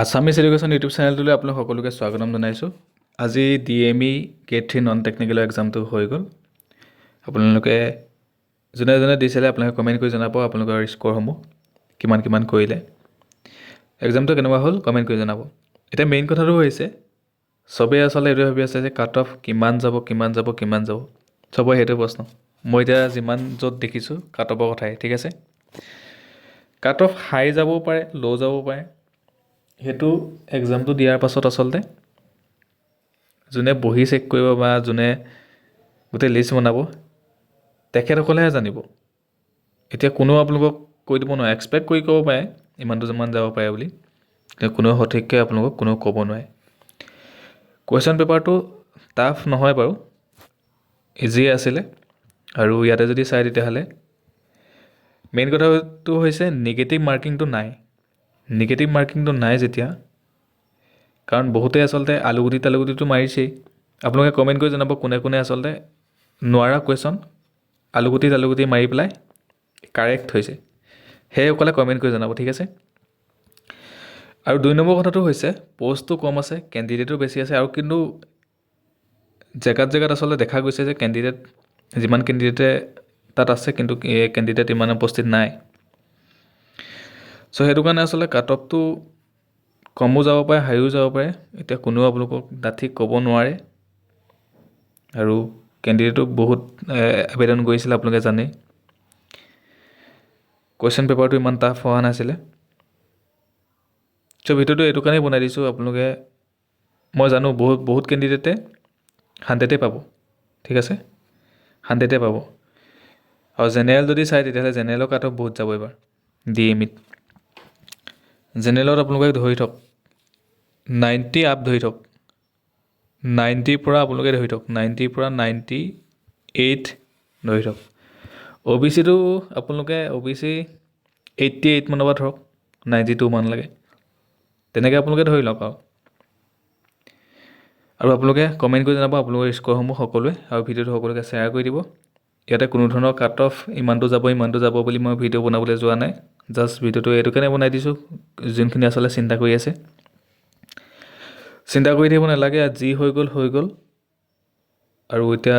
Assamese education YouTube চেনেলটোলৈ আপোনালোক সকলোকে স্বাগতম জনাইছোঁ। আজি D M E grade three non টেকনিকেলৰ এক্সামটো হৈ গ'ল। আপোনালোকে যোনে যোনে দিছিলে আপোনালোকে কমেণ্ট কৰি জনাব আপোনালোকৰ স্ক'ৰসমূহ কিমান কিমান কৰিলে। এক্সামটো কেনেকুৱা হ'ল কমেণ্ট কৰি জনাব। এতিয়া মেইন কথাটো হৈছে চবেই আচলতে এইটোৱে ভাবি আছে যে কাট অফ কিমান যাব কিমান যাব কিমান যাব। চবৰে সেইটো প্ৰশ্ন। মই এতিয়া যিমান য'ত দেখিছোঁ কাট অফৰ কথাই ঠিক আছে? কাট অফ হাই যাবও পাৰে ল' যাবও পাৰে। সেইটো এক্সামটো দিয়াৰ পাছত আচলতে যোনে বহি চেক কৰিব বা যোনে গোটেই লিষ্ট বনাব তেখেতসকলেহে জানিব। এতিয়া কোনেও আপোনালোকক কৈ দিব নোৱাৰে এক্সপেক্ট কৰি ক'ব পাৰে ইমানটো যিমান যাব পাৰে বুলি কোনেও সঠিককৈ আপোনালোকক কোনেও ক'ব নোৱাৰে। কুৱেশ্যন পেপাৰটো টাফ নহয় বাৰু ইজিয়ে আছিলে। আৰু ইয়াতে যদি চাই তেতিয়াহ'লে মেইন কথাটো হৈছে নিগেটিভ মাৰ্কিংটো নাই। নিগেটিভ মাৰ্কিংটো নাই যেতিয়া। কাৰণ বহুতে আচলতে আলুগুটি তালুগুটিটো মাৰিছেই। আপোনালোকে কমেণ্ট কৰি জনাব কোনে কোনে আচলতে নোৱাৰা কুৱেশ্যন আলুগুটি তালুগুটি মাৰি পেলাই কাৰেক্ট হৈছে। সেইসকলে কমেণ্ট কৰি জনাব, ঠিক আছে? আৰু দুই নম্বৰ কথাটো হৈছে পষ্টটো কম আছে কেণ্ডিডেটো বেছি আছে, আৰু কিন্তু জেগাত জেগাত আচলতে দেখা গৈছে যে কেণ্ডিডেট যিমান কেণ্ডিডেটে তাত আছে, কিন্তু কেণ্ডিডেট ইমান উপস্থিত নাই। চ' সেইটো কাৰণে আচলতে কাট অফটো কমো যাব পাৰে হাইও যাব পাৰে। এতিয়া কোনেও আপোনালোকক ডাঠি ক'ব নোৱাৰে। আৰু কেণ্ডিডেটো বহুত আবেদন কৰিছিলে আপোনালোকে জানেই। কুৱেশ্যন পেপাৰটো ইমান টাফ হোৱা নাছিলে। চ' ভিডিঅ'টো এইটো কাৰণেই বনাই দিছোঁ আপোনালোকে মই জানো বহুত বহুত কেণ্ডিডেটে হাণ্ড্ৰেডে পাব। ঠিক আছে? হাণ্ড্ৰেডে পাব। আৰু জেনেৰেল যদি চাই তেতিয়াহ'লে জেনেৰেলৰ কাট বহুত যাব এইবাৰ। ডি এম ইত জেনেৰেলত আপোনালোকে ধৰি থওক নাইণ্টি আপ ধৰি থওক নাইণ্টিৰ পৰা আপোনালোকে ধৰি থওক নাইণ্টিৰ পৰা নাইণ্টি এইট ধৰি থওক। অ' বি চিটো আপোনালোকে O' B C eighty eight মানৰ পৰা ধৰক নাইণ্টি টু মান লাগে তেনেকৈ আপোনালোকে ধৰি লওক আৰু। আৰু আপোনালোকে কমেণ্ট কৰি জনাব আপোনালোকৰ স্ক'ৰসমূহ সকলোৱে আৰু ভিডিঅ'টো সকলোকে শ্বেয়াৰ কৰি দিব। ইয়াতে কোনো ধৰণৰ কাট অফ ইমানটো যাব ইমানটো যাব বুলি মই ভিডিঅ' বনাবলৈ যোৱা নাই। জাষ্ট ভিডিঅ'টো এইটো কাৰণে বনাই দিছোঁ যোনখিনি আচলতে চিন্তা কৰি আছে। চিন্তা কৰি থাকিব নালাগে যি হৈ গ'ল হৈ গ'ল। আৰু এতিয়া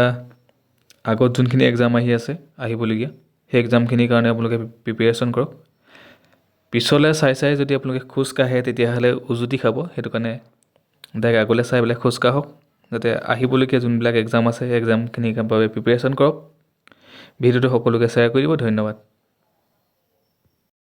আগত যোনখিনি এক্সাম আহি আছে আহিবলগীয়া সেই এক্সামখিনিৰ কাৰণে আপোনালোকে প্ৰিপেৰেশ্যন কৰক। পিছলৈ চাই চাই যদি আপোনালোকে খোজ কাঢ়ে তেতিয়াহ'লে উজুতি খাব। সেইটো কাৰণে ডাইৰেক্ট আগলৈ চাই পেলাই খোজ কাঢ়ক যাতে আহিবলগীয়া যোনবিলাক এক্সাম আছে সেই এক্সামখিনিৰ বাবে প্ৰিপেৰেশ্যন কৰক। ভিডিঅ'টো সকলোকে শ্বেয়াৰ কৰি দিব ধন্যবাদ।